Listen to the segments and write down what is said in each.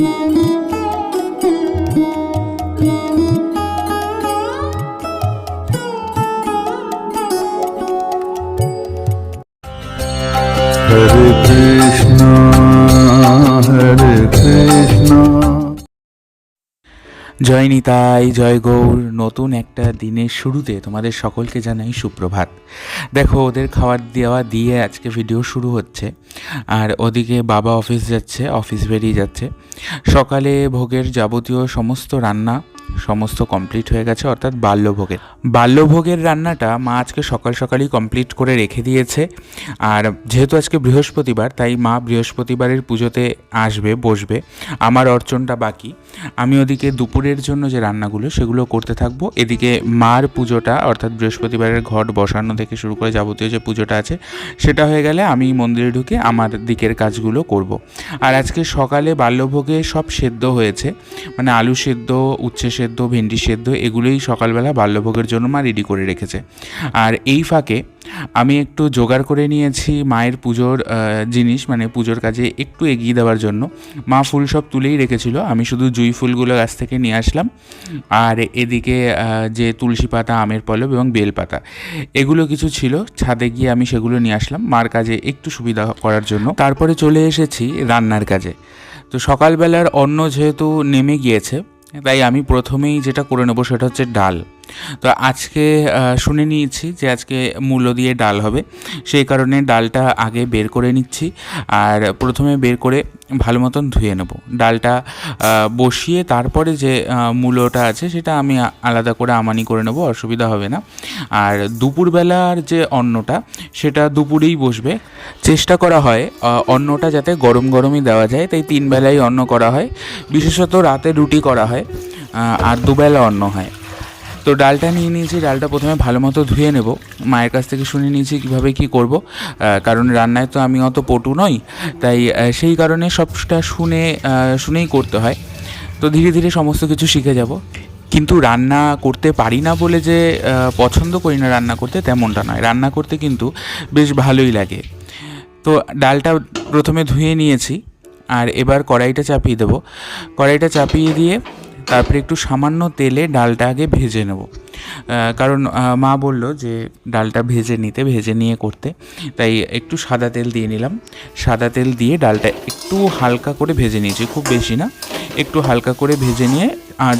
Thank you. জয় নিতাই, জয় গৌর। নতুন একটা দিনের শুরুতে তোমাদের সকলকে জানাই সুপ্রভাত। দেখো, ওদের খাবার দেওয়া দিয়ে আজকে ভিডিও শুরু হচ্ছে। আর ওদিকে বাবা অফিস যাচ্ছে অফিস বেরিয়ে যাচ্ছে। সকালে ভোগের যাবতীয় সমস্ত রান্না সমস্ত কমপ্লিট হয়ে গেছে, অর্থাৎ বাল্যভোগের। বাল্যভোগের রান্নাটা মা আজকে সকাল সকালই কমপ্লিট করে রেখে দিয়েছে। আর যেহেতু আজকে বৃহস্পতিবার, তাই মা বৃহস্পতিবারের পুজোতে আসবে, বসবে। আমার অর্চনটা বাকি। আমি ওদিকে দুপুরের জন্য যে রান্নাগুলো, সেগুলো করতে থাকব। এদিকে মার পুজোটা, অর্থাৎ বৃহস্পতিবারের ঘট বসানো থেকে শুরু করে যাবতীয় যে পুজোটা আছে, সেটা হয়ে গেলে আমি মন্দিরে ঢুকে আমার দিকের কাজগুলো করব। আর আজকে সকালে বাল্যভোগে সব সেদ্ধ হয়েছে। মানে আলু সেদ্ধ, উচ্ছে সেদ্ধ, ভেন্ডি সেদ্ধ, এগুলোই সকালবেলা বাল্যভোগের জন্য মা রেডি করে রেখেছে। আর এই ফাঁকে আমি একটু জোগাড় করে নিয়েছি মায়ের পুজোর জিনিস মানে পুজোর কাজে একটু এগিয়ে দেওয়ার জন্য। মা ফুল সব তুলেই রেখেছিল, আমি শুধু জুই ফুলগুলো গাছ থেকে নিয়ে আসলাম। আর এদিকে যে তুলসী পাতা, আমের পল্লব এবং বেল পাতা, এগুলো কিছু ছিল, ছাদে গিয়ে আমি সেগুলো নিয়ে আসলাম মার কাজে একটু সুবিধা করার জন্য। তারপরে চলে এসেছি রান্নার কাজে। তো সকালবেলার অন্ন যেহেতু নেমে গিয়েছে তাই আমি প্রথমেই যেটা করে নেব সেটা হচ্ছে ডাল। তো আজকে শুনে নিয়েছি যে আজকে মূল্য দিয়ে ডাল হবে। সেই কারণে ডালটা আগে বের করে নিচ্ছি আর প্রথমে বের করে ভালো মতন ধুয়ে নেব। ডালটা বসিয়ে তারপরে যে মূলোটা আছে সেটা আমি আলাদা করে আমানি করে নেব, অসুবিধা হবে না। আর দুপুরবেলার যে অন্নটা সেটা দুপুরেই বসবে। চেষ্টা করা হয় অন্নটা যাতে গরম গরমই দেওয়া যায়, তাই তিন বেলাই অন্ন করা হয়। বিশেষত রাতে রুটি করা হয় আর দুবেলা অন্ন হয়। তো ডালটা নিয়ে নিয়েছি, ডালটা প্রথমে ভালো মতো ধুয়ে নেব। মায়ের কাছ থেকে শুনে নিয়েছি কীভাবে কি করব। কারণ রান্নায় তো আমি অত পটু নই, তাই সেই কারণে সবটা শুনে শুনেই করতে হয়। তো ধীরে ধীরে সমস্ত কিছু শিখে যাব। কিন্তু রান্না করতে পারি না বলে যে পছন্দ করি না রান্না করতে তেমনটা নয়। রান্না করতে কিন্তু বেশ ভালোই লাগে। তো ডালটা প্রথমে ধুয়ে নিয়েছি, আর এবার কড়াইটা চাপিয়ে দেবো। কড়াইটা চাপিয়ে দিয়ে তারপরে একটু সামান্য তেলে ডালটা আগে ভেজে নেব। কারণ মা বলল যে ডালটা ভেজে নিতে, ভেজে নিয়ে করতে। তাই একটু সাদা তেল দিয়ে নিলাম। সাদা তেল দিয়ে ডালটা একটু হালকা করে ভেজে নিয়েছি, খুব বেশি না। একটু হালকা করে ভেজে নিয়ে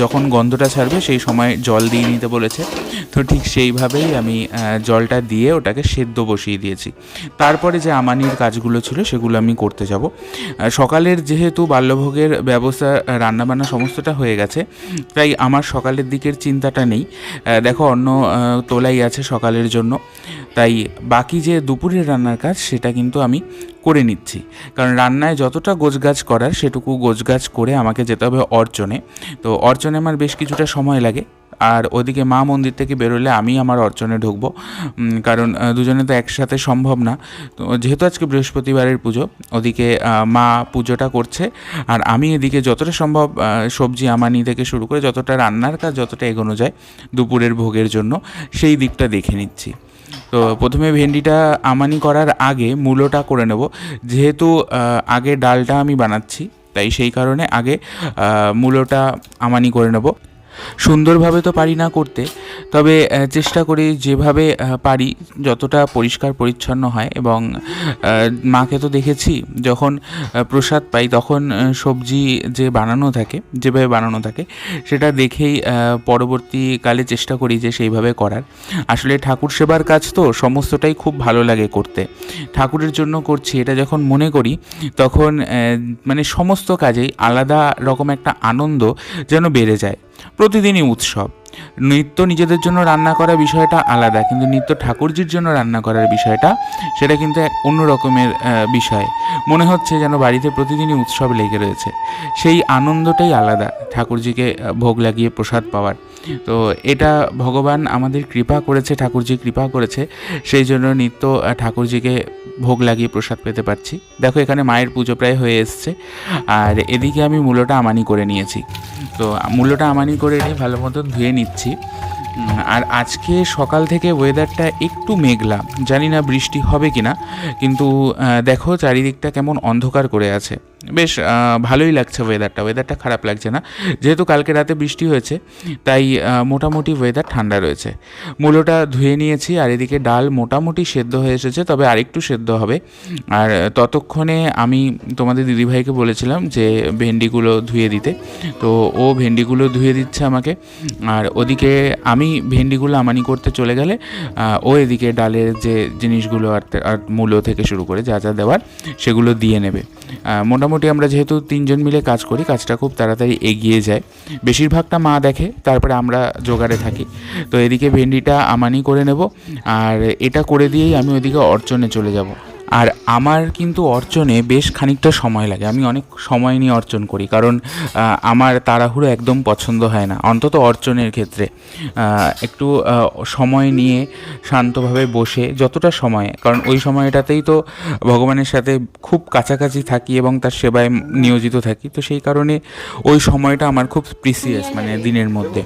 যখন গন্ধটা ছাড়বে, সেই সময় জল দিয়ে নিতে বলেছে। তো ঠিক সেইভাবেই আমি জলটা দিয়ে ওটাকে সেদ্ধ বসিয়ে দিয়েছি। তারপরে যে আমানির কাজগুলো ছিল, সেগুলো আমি করতে যাব। সকালের যেহেতু বাল্যভোগের ব্যবস্থা রান্নাবান্না সমস্তটা হয়ে গেছে, তাই আমার সকালের দিকের চিন্তাটা নেই। দেখো, অন্য তোলাই আছে সকালের জন্য। তাই বাকি যে দুপুরের রান্নার কাজ, সেটা কিন্তু আমি করে নিচ্ছি। কারণ রান্নায় যতটা গোছগাছ করার, সেটুকু গোছগাছ করে আমাকে যেতে হবে অর্চনে। তো অর্চনে আমার বেশ কিছুটা সময় লাগে। আর ওদিকে মা মন্দির থেকে বেরোলে আমি আমার অর্চনে ঢুকবো। কারণ দুজনে তো একসাথে সম্ভব না। তো যেহেতু আজকে বৃহস্পতিবারের পুজো, ওদিকে মা পুজোটা করছে। আর আমি এদিকে যতটা সম্ভব সবজি আমানি থেকে শুরু করে যতটা রান্নার কাজ, যতটা এগোনো যায় দুপুরের ভোগের জন্য, সেই দিকটা দেখে নিচ্ছি। তো প্রথমে ভেন্ডিটা আমানি করার আগে মূলোটা করে নেব। যেহেতু আগে ডালটা আমি বানাচ্ছি তাই সেই কারণে আগে মূলটা আমানি করে নেব। সুন্দরভাবে তো পারি না করতে, তবে চেষ্টা করি যেভাবে পারি, যতটা পরিষ্কার পরিচ্ছন্ন হয় এবং মাকে তো দেখেছি, যখন প্রসাদ পাই তখন সবজি যে বানানো থাকে, যেভাবে বানানো থাকে, সেটা দেখেই পরবর্তীকালে চেষ্টা করি যে সেইভাবে করার। আসলে ঠাকুর সেবার কাজ তো সমস্তটাই খুব ভালো লাগে করতে। ঠাকুরের জন্য করছি, এটা যখন মনে করি, তখন মানে সমস্ত কাজেই আলাদা রকম একটা আনন্দ যেন বেড়ে যায়। প্রতিদিনই উৎসব। নিত্য নিজেদের জন্য রান্না করা বিষয়টা আলাদা, কিন্তু নিত্য ঠাকুরজির জন্য রান্না করার বিষয়টা, সেটা কিন্তু এক অন্য রকমের বিষয়। মনে হচ্ছে যেন বাড়িতে প্রতিদিনই উৎসব লেগে রয়েছে। সেই আনন্দটাই আলাদা, ঠাকুরজিকে ভোগ লাগিয়ে প্রসাদ পাওয়ার। তো এটা ভগবান আমাদের কৃপা করেছে, ঠাকুরজি কৃপা করেছে, সেই জন্য নিত্য ঠাকুরজিকে ভোগ লাগিয়ে প্রসাদ পেতে পারছি। দেখো, এখানে মায়ের পুজো প্রায় হয়ে এসছে। আর এদিকে আমি মূলটা আমানি করে নিয়েছি। তো মূল্যটা আমানি করে নিয়ে ভালো মতন ধুয়ে নিচ্ছি। আর আজকে সকাল থেকে ওয়েদারটা একটু মেঘলা। জানি না বৃষ্টি হবে কি না কিন্তু দেখো, চারিদিকটা কেমন অন্ধকার করে আছে। বেশ ভালোই লাগছে ওয়েদারটা ওয়েদারটা খারাপ লাগছে না। যেহেতু কালকে রাতে বৃষ্টি হয়েছে, তাই মোটামুটি ওয়েদার ঠান্ডা রয়েছে। মূলোটা ধুয়ে নিয়েছি, আর এদিকে ডাল মোটামুটি সেদ্ধ হয়ে এসেছে, তবে আরেকটু সেদ্ধ হবে। আর ততক্ষণে আমি তোমাদের দিদিভাইকে বলেছিলাম যে, ভেন্ডিগুলো ধুয়ে দিতে। তো ও ভেন্ডিগুলো ধুয়ে দিচ্ছে আমাকে। আর ওদিকে আমি ভেন্ডিগুলো আমানি করতে চলে গেলে ও এদিকে ডালের যে জিনিসগুলো আর মূলো থেকে শুরু করে যা যা দেওয়ার, সেগুলো দিয়ে নেবে। মোটামুটি আমরা যেহেতু তিনজন মিলে কাজ করি, কাজটা খুব তাড়াতাড়ি এগিয়ে যায়। বেশিরভাগটা মা দেখে, তারপরে আমরা জোগাড়ে থাকি। তো এদিকে ভেন্ডিটা আমানি করে নেব, আর এটা করে দিয়েই আমি ওইদিকে অর্চনে চলে যাব। আর আমার কিন্তু অর্চনে বেশ খানিকটা সময় লাগে। আমি অনেক সময় নিয়ে অর্চন করি, কারণ আমার তাড়াহুড়ো একদম পছন্দ হয় না। অন্তত অর্চনের ক্ষেত্রে। একটু সময় নিয়ে শান্তভাবে বসে যতটা সময়, কারণ ওই সময়টাতেই তো ভগবানের সাথে খুব কাছাকাছি থাকি এবং তার সেবায় নিয়োজিত থাকি। তো সেই কারণে ওই সময়টা আমার খুব প্রিসিয়াস মানে দিনের মধ্যে।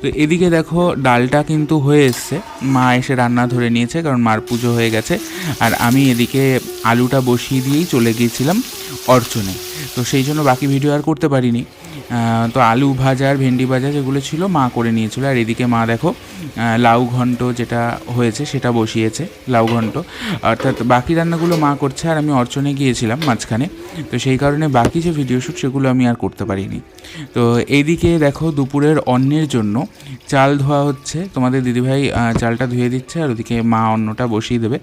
তো এদিকে দেখো ডালটা কিন্তু হয়ে এসছে। মা এসে রান্না ধরে নিয়েছে কারণ মার পুজো হয়ে গেছে। আর আমি এদিকে আলুটা বসিয়ে দিয়েই চলে গিয়েছিলাম অর্চনে। তো সেই জন্য বাকি ভিডিও আর করতে পারিনি। তো আলু ভাজা ভেন্ডি ভাজা যেগুলো ছিল মা করে নিয়েছিল। আর এদিকে মা দেখো লাউ ঘন্ট যেটা হয়েছে সেটা বসিয়েছে, লাউ ঘন্ট। অর্থাৎ বাকি রান্নাগুলো মা করছে আর আমি অর্চনে গিয়েছিলাম মাঝখানে। তো সেই কারণে বাকি যে ভিডিও শ্যুট সেগুলো আমি আর করতে পারিনি। তো এইদিকে দেখো দুপুরের অন্নের জন্য চাল ধোয়া হচ্ছে। তোমাদের দিদিভাই চালটা ধুয়ে দিচ্ছে আর ওদিকে মা অন্নটা বসিয়ে দেবে।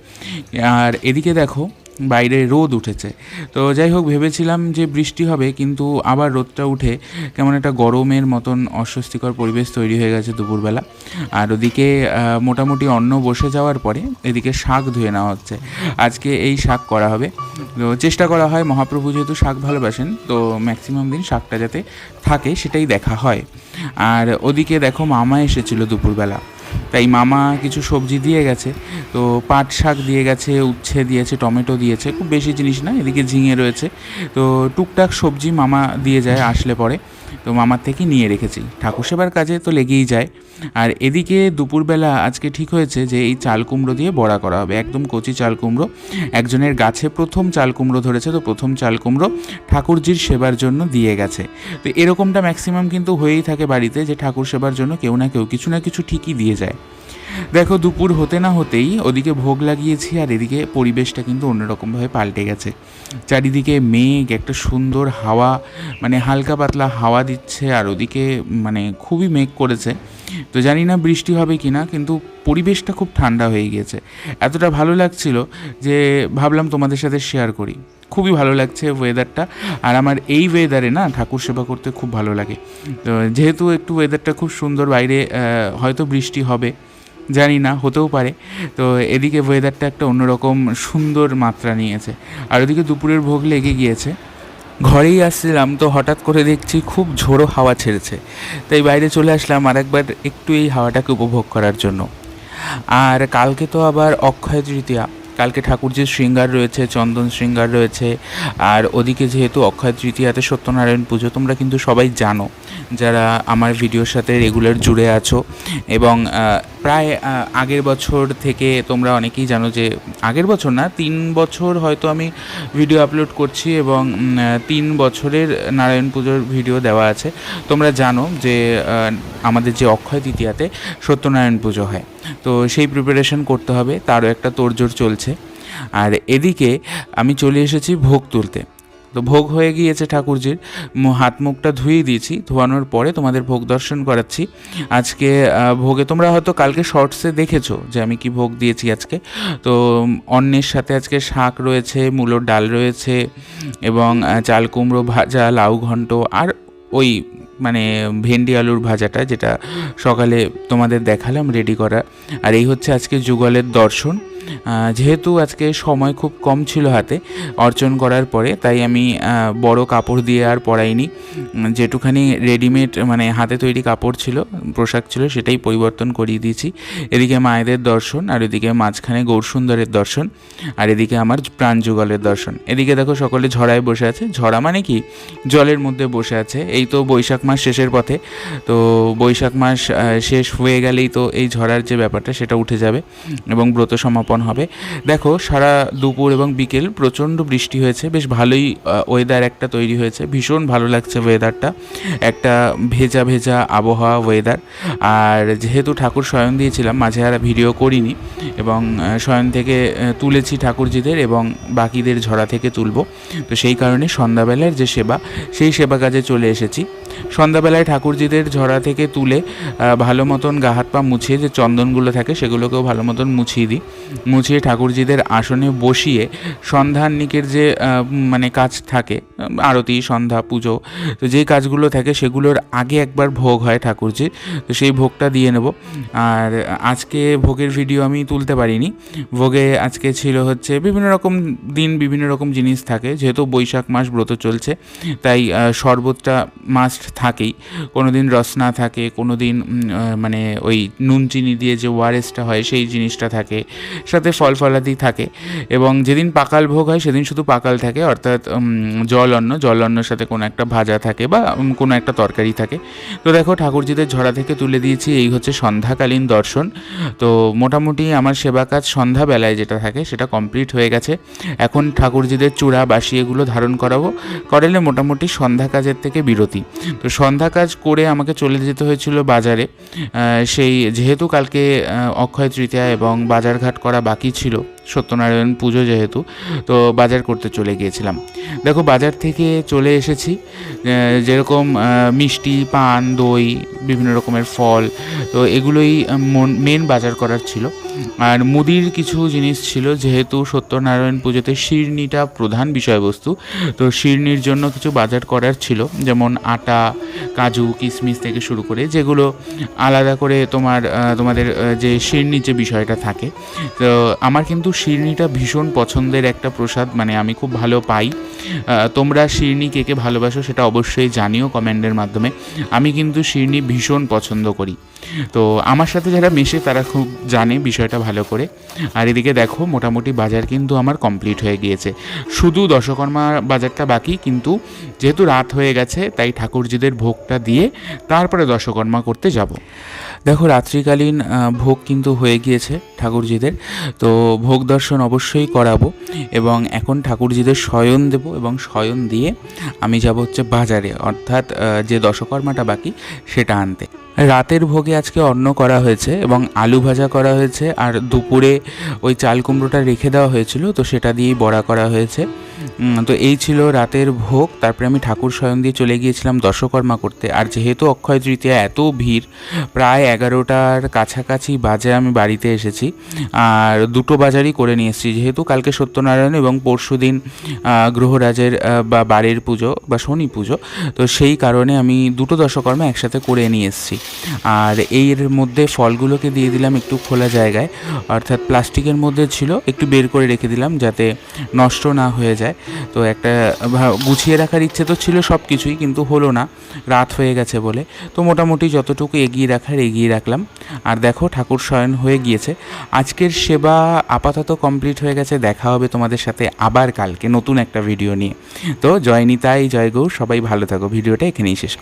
আর এদিকে দেখো বাইরে রোদ উঠেছে। তো যাই হোক, ভেবেছিলাম যে বৃষ্টি হবে, কিন্তু আবার রোদটা উঠে কেমন একটা গরমের মতন অস্বস্তিকর পরিবেশ তৈরি হয়ে গেছে দুপুরবেলা। আর ওদিকে মোটামুটি অন্ন বসে যাওয়ার পরে এদিকে শাক ধুয়ে নেওয়া হচ্ছে। আজকে এই শাক করা হবে। তো চেষ্টা করা হয়, মহাপ্রভু যেহেতু শাক ভালোবাসেন, তো ম্যাক্সিমাম দিন শাকটা যাতে থাকে, সেটাই দেখা হয়। আর ওদিকে দেখো, মামা এসেছিল দুপুরবেলা। তাই মামা কিছু সবজি দিয়ে গেছে। তো পাট শাক দিয়ে গেছে, উচ্ছে দিয়েছে, টমেটো দিয়েছে, খুব বেশি জিনিস না, এদিকে ঝিঙে রয়েছে। তো টুকটাক সবজি মামা দিয়ে যায়, আসলে পরে। তো মামার থেকে নিয়ে রেখেছি। ঠাকুর সেবার কাজে তো লেগেই যায়। আর এদিকে দুপুরবেলা আজকে ঠিক হয়েছে যে এই চাল কুমড়ো দিয়ে বড়া করা হবে। একদম কচি চাল কুমড়ো। একজনের গাছে প্রথম চাল কুমড়ো ধরেছে তো প্রথম চাল কুমড়ো ঠাকুরজির সেবার জন্য দিয়ে গেছে। তো এরকমটা ম্যাক্সিমাম কিন্তু হয়েই থাকে বাড়িতে যে ঠাকুর সেবার জন্য কেউ না কেউ কিছু না কিছু ঠিকই দিয়ে যায়। দেখো, দুপুর হতে না হতেই ওদিকে ভোগ লাগিয়েছি আর এদিকে পরিবেশটা কিন্তু অন্যরকমভাবে পাল্টে গেছে। চারিদিকে মেঘ, একটা সুন্দর হাওয়া মানে হালকা পাতলা হাওয়া দিচ্ছে আর ওদিকে মানে খুবই মেঘ করেছে। তো জানি না বৃষ্টি হবে কি না কিন্তু পরিবেশটা খুব ঠান্ডা হয়ে গিয়েছে। এতটা ভালো লাগছিল যে ভাবলাম তোমাদের সাথে শেয়ার করি। খুবই ভালো লাগছে ওয়েদারটা আর আমার এই ওয়েদারে না ঠাকুর সেবা করতে খুব ভালো লাগে। তো যেহেতু একটু ওয়েদারটা খুব সুন্দর, বাইরে হয়তো বৃষ্টি হবে। জানি না, হতেও পারে। তো এদিকে ওয়েদারটা একটা অন্যরকম সুন্দর মাত্রা নিয়েছে। আর ওদিকে দুপুরের ভোগ লেগে গিয়েছে। ঘরেই আসছিলাম তো হঠাৎ করে দেখছি খুব ঝোড়ো হাওয়া ছেড়েছে। তাই বাইরে চলে আসলাম আর একবার একটু এই হাওয়াটাকে উপভোগ করার জন্য। আর কালকে তো আবার অক্ষয় তৃতীয়া। কালকে ঠাকুরজির শৃঙ্গার রয়েছে, চন্দন শৃঙ্গার রয়েছে, আর ওদিকে যেহেতু অক্ষয় তৃতীয়াতে সত্যনারায়ণ পুজো, তোমরা কিন্তু সবাই জানো যারা আমার ভিডিওর সাথে রেগুলার জুড়ে আছো। এবং প্রায় আগের বছর থেকে তোমরা অনেকেই জানো যে, আগের বছর না, তিন বছর হয়তো আমি ভিডিও আপলোড করছি এবং তিন বছরের নারায়ণ পুজোর ভিডিও দেওয়া আছে। তোমরা জানো যে আমাদের যে অক্ষয় তৃতীয়াতে সত্যনারায়ণ পুজো হয়। তো সেই প্রিপারেশন করতে হবে তারও একটা তোড়জোড় চলছে। আর এদিকে আমি চলে এসেছি ভোগ তুলতে। তো ভোগ হয়ে গিয়েছে ঠাকুরজির হাত মুখটা ধুয়ে দিয়েছি ধোয়ানোর পরে তোমাদের ভোগ দর্শন করাচ্ছি। আজকে ভোগে তোমরা হয়তো কালকে শর্টসে দেখেছ যে আমি কি ভোগ দিয়েছি আজকে। তো উম, অন্নের সাথে আজকে শাক রয়েছে মূলোর ডাল রয়েছে এবং চাল কুমড়ো ভাজা লাউ ঘন্ট আর ওই মানে ভেন্ডি আলুর ভাজাটা, যেটা সকালে তোমাদের দেখালাম রেডি করা। আর এই হচ্ছে আজকে যুগলের দর্শন। যেহেতু আজকে সময় খুব কম ছিল হাতে অর্চন করার পরে, তাই আমি বড় কাপড় দিয়ে আর পরাইনি। যেটুখানি রেডিমেড মানে হাতে তৈরি কাপড় ছিল, পোশাক ছিল, সেটাই পরিবর্তন করিয়ে দিয়েছি। এদিকে মায়েদের দর্শন, আর এদিকে মাঝখানে গৌরসুন্দরের দর্শন, আর এদিকে আমার প্রাণ যুগলের দর্শন। এদিকে দেখো সকলে ঝড়ায় বসে আছে। ঝরা মানে কি? জলের মধ্যে বসে আছে। এই তো বৈশাখ মাস শেষের পথে। তো বৈশাখ মাস শেষ হয়ে গেলেই তো এই ঝড়ার যে ব্যাপারটা, সেটা উঠে যাবে এবং ব্রত সমাপন অর্পণ হবে। দেখো, সারা দুপুর এবং বিকেল প্রচণ্ড বৃষ্টি হয়েছে। বেশ ভালোই ওয়েদার একটা তৈরি হয়েছে। ভীষণ ভালো লাগছে ওয়েদারটা একটা ভেজা ভেজা আবহাওয়া ওয়েদার আর যেহেতু ঠাকুর স্বয়ং দিয়েছিলাম, মাঝে আর ভিডিও করিনি এবং স্বয়ং থেকে তুলেছি ঠাকুরজিদের এবং বাকিদের ঝরা থেকে তুলব। তো সেই কারণে সন্ধ্যাবেলার যে সেবা, সেই সেবা কাজে চলে এসেছি। সন্ধ্যাবেলায় ঠাকুরজিদের ঝরা থেকে তুলে ভালো মতন গা হাত পা মুছিয়ে যে চন্দনগুলো থাকে সেগুলোকেও ভালো মতন মুছিয়ে দিই। মুছিয়ে ঠাকুরজিদের আসনে বসিয়ে সন্ধ্যান্নিকের যে মানে কাজ থাকে আরতি, সন্ধ্যা, পুজো, তো যেই কাজগুলো থাকে সেগুলোর আগে একবার ভোগ হয় ঠাকুরজির, তো সেই ভোগটা দিয়ে নেব। আর আজকে ভোগের ভিডিও আমি তুলতে পারিনি। ভোগে আজকে ছিল হচ্ছে বিভিন্ন রকম দিন, বিভিন্ন রকম জিনিস থাকে, যেহেতু বৈশাখ মাস ব্রত চলছে, তাই শরবতটা মাস্ট থাকেই। কোনো দিন রসনা থাকে কোনো দিন মানে ওই নুন চিনি দিয়ে যে ওয়ারেসটা হয় সেই জিনিসটা থাকে, সাথে ফল ফলাদি থাকে এবং যেদিন পাকাল ভোগ হয় সেদিন শুধু পাকাল থাকে, অর্থাৎ জল অন্ন, জল অন্নর সাথে কোনো একটা ভাজা থাকে বা কোনো একটা তরকারি থাকে। তো দেখো ঠাকুরজিদের ঝরা থেকে তুলে দিয়েছি, এই হচ্ছে সন্ধ্যাকালীন দর্শন। তো মোটামুটি আমার সেবা কাজ সন্ধ্যাবেলায় যেটা থাকে সেটা কমপ্লিট হয়ে গেছে। এখন ঠাকুরজিদের চূড়া বাসি এগুলো ধারণ করাবো, করালে মোটামুটি সন্ধ্যা কাজের থেকে বিরতি। তো সন্ধ্যা কাজ করে আমাকে চলে যেতে হয়েছিল বাজারে। সেই যেহেতু কালকে অক্ষয় তৃতীয়া এবং বাজারঘাট করা বাকি ছিল সত্যনারায়ণ পুজো যেহেতু, তো বাজার করতে চলে গিয়েছিলাম। দেখো বাজার থেকে চলে এসেছি যেরকম মিষ্টি, পান, দই, বিভিন্ন রকমের ফল, তো এগুলোই মেন বাজার করার ছিল। আর মুদির কিছু জিনিস ছিল, যেহেতু সত্যনারায়ণ পুজোতে শিরনিটা প্রধান বিষয়বস্তু, তো শিরনির জন্য কিছু বাজার করার ছিল, যেমন আটা, কাজু কিশমিশ থেকে শুরু করে যেগুলো আলাদা করে তোমার তোমাদের যে শিরনির যে বিষয়টা থাকে। তো আমার কিন্তু শিরনিটা ভীষণ পছন্দের একটা প্রসাদ মানে আমি খুব ভালো পাই। তোমরা শিরনি কে কে ভালোবাসো সেটা অবশ্যই জানিও কমেন্টের মাধ্যমে। আমি কিন্তু শিরনি ভীষণ পছন্দ করি। তো আমার সাথে যারা মেশে তারা খুব জানে বিষয়টা ভালো করে। আর এদিকে দেখো, মোটামুটি বাজার কিন্তু আমার কমপ্লিট হয়ে গিয়েছে। শুধু দশকর্মা বাজারটা বাকি, কিন্তু যেহেতু রাত হয়ে গেছে, তাই ঠাকুরজিদের ভোগটা দিয়ে তারপরে দশকর্মা করতে যাব। দেখো, রাত্রিকালীন ভোগ কিন্তু হয়ে গিয়েছে ঠাকুরজিদের। তো ভোগ দর্শন অবশ্যই করাবো এবং এখন ঠাকুরজিদের শয়ন দেব এবং শয়ন দিয়ে আমি যাব হচ্ছে বাজারে, অর্থাৎ যে দশকর্মাটা বাকি সেটা আনতে। রাতের ভোগে আজকে অন্ন করা হয়েছে এবং আলু ভাজা করা হয়েছে, আর দুপুরে ওই চাল কুমড়োটা রেখে দেওয়া হয়েছিল, তো সেটা দিয়েই বড়া করা হয়েছে। তো এই ছিল রাতের ভোগ। তারপরে আমি ঠাকুর শয়ন দিয়ে চলে গিয়েছিলাম দশকর্মা করতে। আর যেহেতু অক্ষয় তৃতীয়া এত ভিড়, প্রায় এগারোটার কাছাকাছি বাজে আমি বাড়িতে এসেছি। আর দুটো বাজারই করে নিয়ে এসেছি। যেহেতু কালকে সত্যনারায়ণ এবং পরশু দিন গ্রহরাজের বা বাড়ির পুজো বা শনি পুজো, তো সেই কারণে আমি দুটো দশকর্মা একসাথে করে নিয়ে এসেছি। আর এর মধ্যে ফলগুলোকে দিয়ে দিলাম একটু খোলা জায়গায়। অর্থাৎ প্লাস্টিকের মধ্যে ছিল, একটু বের করে রেখে দিলাম যাতে নষ্ট না হয়ে যায়। তো একটা গুছিয়ে রাখার ইচ্ছে তো ছিল সব কিছুই কিন্তু হলো না। রাত হয়ে গেছে বলে। তো মোটামুটি যতটুকু এগিয়ে রাখার এগিয়ে রাখলাম। আর দেখো, ঠাকুর শয়ন হয়ে গিয়েছে। আজকের সেবা আপাতত কমপ্লিট হয়ে গেছে। দেখা হবে তোমাদের সাথে আবার কালকে নতুন একটা ভিডিও নিয়ে। তো জয় নিতাই, জয় গৌ সবাই ভালো থাকো। ভিডিওটা এখানেই শেষ।